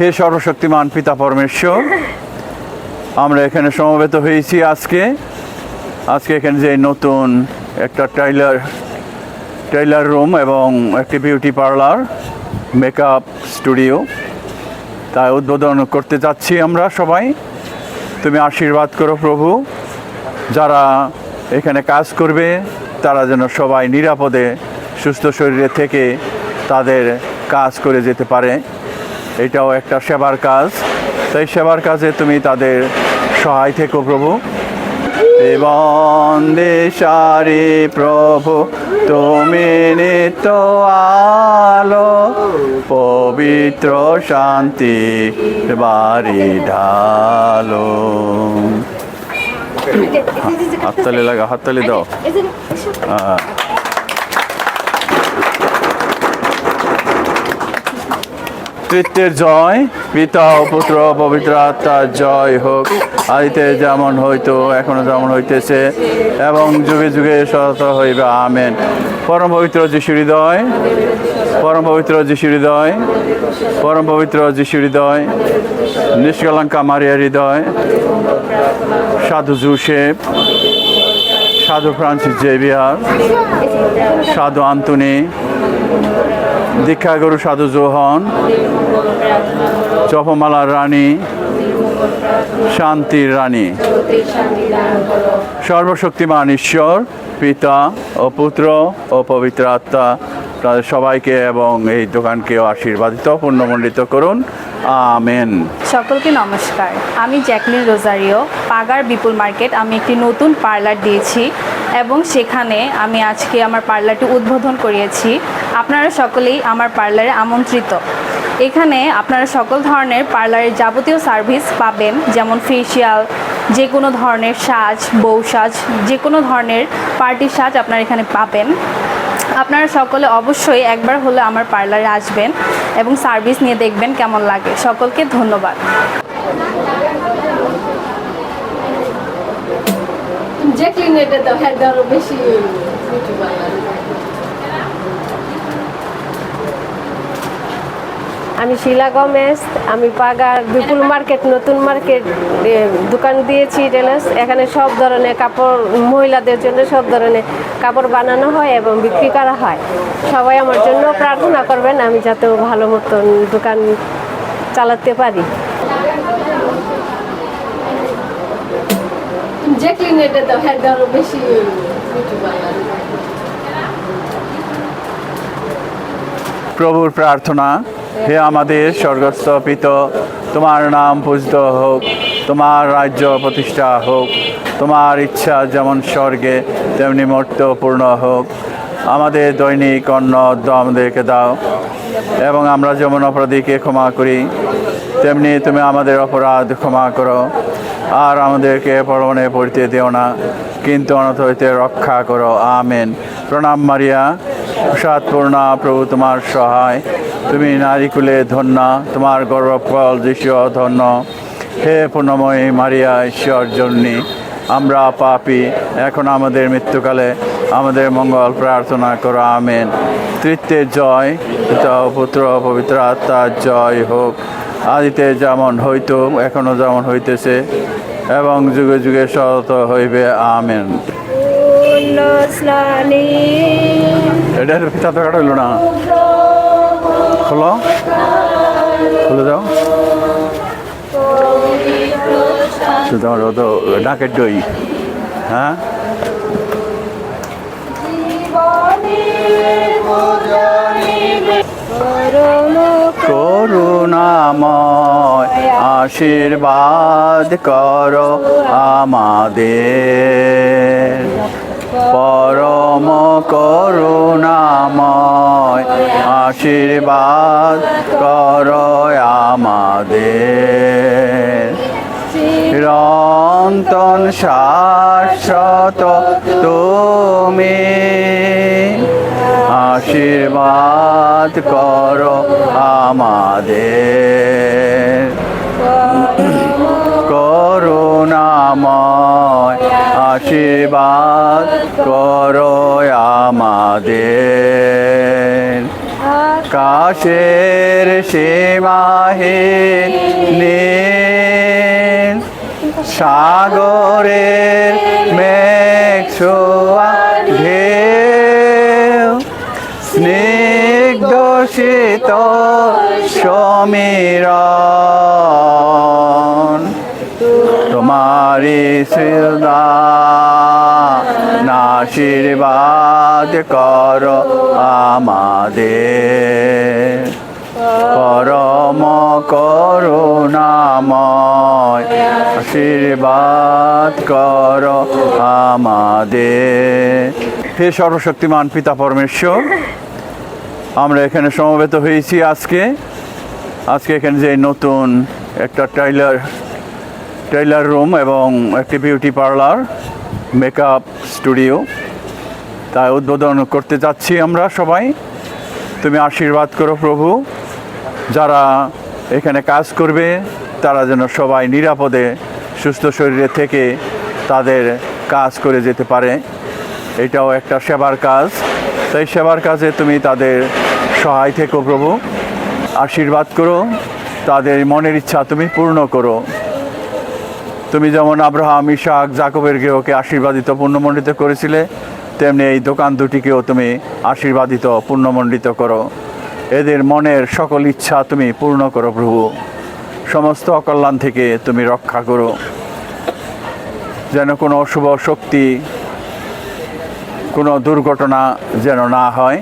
হে সর্বশক্তিমান পিতা পরমেশ্বর। আমরা এখানে সমবেত হয়েছি আজকে। আজকে এখানে যে নতুন একটা টাইলার টাইলার রুম এবং একটি বিউটি পার্লার, মেকআপ স্টুডিও। তা উদ্বোধন করতে যাচ্ছি আমরা সবাই। তুমি আশীর্বাদ করো প্রভু। যারা এখানে কাজ করবে, তারা যেন সবাই নিরাপদে, সুস্থ শরীরে থেকে তাদের কাজ করে যেতে পারে। এটাও একটা সেবার কাজ। তাই সেবার কাজে তুমি তাদের সহায় থেকো প্রভু। এবং দেশারি প্রভু তুমি নিত্য আলো পবিত্র শান্তি বাড়ি ঢালো। হাততালি লাগা হাততালি দাও। হ্যাঁ। তৃতীয়ের জয়, পিতা ও পুত্র পবিত্র আত্মার জয় হোক। আদিতে যেমন হইতো, এখনও যেমন হইতেছে এবং যুগে যুগে সত হইবে, আমেন। পরম পবিত্র যিশু হৃদয়, পরম পবিত্র যিশু হৃদয়, পরম পবিত্র যিশু হৃদয়, নিষ্কলঙ্কা মারিয়া হৃদয়, সাধু জুসেফ, সাধু ফ্রান্সিস জেভিয়ার, সাধু আন্তনি দীক্ষাগুরু সাধু জোহন চপমালার রানী, শান্তির রানী। সর্বশক্তিমান ঈশ্বর, পিতা ও পুত্র ও পবিত্র আত্মা। তাদের সবাইকে এবং এই দোকানকেও আশীর্বাদিত, পূর্ণমণ্ডিত করুন। আমেন। সকলকে নমস্কার। আমি জ্যাকলিন রোজারিও। পাগার বিপুল মার্কেট আমি একটি নতুন পার্লার দিয়েছি এবং সেখানে আমি আজকে আমার পার্লারটি উদ্বোধন করিয়েছি। আপনারা সকলেই আমার পার্লারে আমন্ত্রিত। এখানে আপনারা সকল ধরনের পার্লারের যাবতীয় সার্ভিস পাবেন, যেমন ফেসিয়াল যে কোনো ধরনের সাজ, বউ সাজ যে কোনো ধরনের পার্টি সাজ আপনারা এখানে পাবেন। আপনারা সকলে অবশ্যই একবার হলে আমার পার্লারে আসবেন এবং সার্ভিস নিয়ে দেখবেন কেমন লাগে। সকলকে ধন্যবাদ। জ্যাকলিন এটা তো হ্যাঁ বেশি আমি শিলা গমেজ আমি পাগার বিপুল মার্কেট নতুন মার্কেট দোকান দিয়েছি টেলার্স। এখানে সব ধরনের কাপড় মহিলাদের জন্য সব ধরনের কাপড় বানানো হয় এবং বিক্রি করা হয়। সবাই আমার জন্য প্রার্থনা করবেন আমি যাতে ভালো মতন দোকান চালাতে পারি। জ্যাকলিন এটা তো হ্যাঁ আরও বেশি প্রভুর প্রার্থনা। হে আমাদের স্বর্গস্থ পিত তোমার নাম পূজিত হোক, তোমার রাজ্য প্রতিষ্ঠা হোক, তোমার ইচ্ছা যেমন স্বর্গে, তেমনি মর্ত পূর্ণ হোক। আমাদের দৈনিক অন্ন আমাদেরকে দাও, এবং আমরা যেমন অপরাধীকে ক্ষমা করি, তেমনি তুমি আমাদের অপরাধ ক্ষমা করো। আর আমাদেরকে পরমনে পড়তে দিও না, কিন্তু অনত হইতে রক্ষা করো। আমেন। প্রণাম মারিয়া প্রসাদপূর্ণা প্রভু তোমার সহায়। তুমি নারীকুলে ধন্য তোমার গর্ভফল দৃশ্য ধন্য। হে পূর্ণময়ী মারিয়া ঈশ্বর জন্যী আমরা পাপি এখন আমাদের মৃত্যুকালে আমাদের মঙ্গল প্রার্থনা করো আমেন। তৃতীয় জয় পিতা পুত্র পবিত্র আত্মার জয় হোক। আদিতে যেমন হইত এখনও যেমন হইতেছে এবং যুগে যুগে সত হইবে আমেন। এটার পিতা তো কাটা হইল না। খোলো। খুলে দাও। তোমার তো ডাকের দই। হ্যাঁ? করুণাময় আশীর্বাদ করো আমাদের। পরম করুণাময় আশীর্বাদ করো আমাদের। চিরন্তন শাশ্বত তুমি। আশীর্বাদ করো আমাদের। করুণাময় আশীর্বাদ করো আকাশের সীমাহে নীল সাগরের মেঘ ছোঁয়া ঢেউ স্নিগ্ধ শীতল সমীরণ। তোমারি আশীর্বাদ কর আমাদের। পরম করুণাময় আশীর্বাদ কর আমাদের। হে সর্বশক্তিমান পিতা পরমেশ্বর, আমরা এখানে সমবেত হয়েছি আজকে। আজকে এখানে যে নতুন একটা টাইলার টেইলার রুম এবং একটি বিউটি পার্লার। Makeup studio. তাই উদ্বোধন করতে যাচ্ছি আমরা সবাই। তুমি আশীর্বাদ করো প্রভু। যারা এখানে কাজ করবে, তারা যেন সবাই নিরাপদে, সুস্থ শরীরে থেকে তাদের কাজ করে যেতে পারে। এটাও একটা সেবার কাজ। তাই সেবার কাজে তুমি তাদের সহায় থেকো প্রভু। আশীর্বাদ করো। তাদের মনের ইচ্ছা তুমি পূর্ণ করো। তুমি যেমন আব্রাহাম, ইশাক, জাকবের গৃহকে আশীর্বাদিত পূর্ণমণ্ডিত করেছিলে, তেমনি এই দোকান দুটিকেও তুমি আশীর্বাদিত পূর্ণমণ্ডিত করো। এদের মনের সকল ইচ্ছা তুমি পূর্ণ করো প্রভু। সমস্ত অকল্যাণ থেকে তুমি রক্ষা করো। যেন কোনো অশুভ শক্তি, কোনো দুর্ঘটনা যেন না হয়।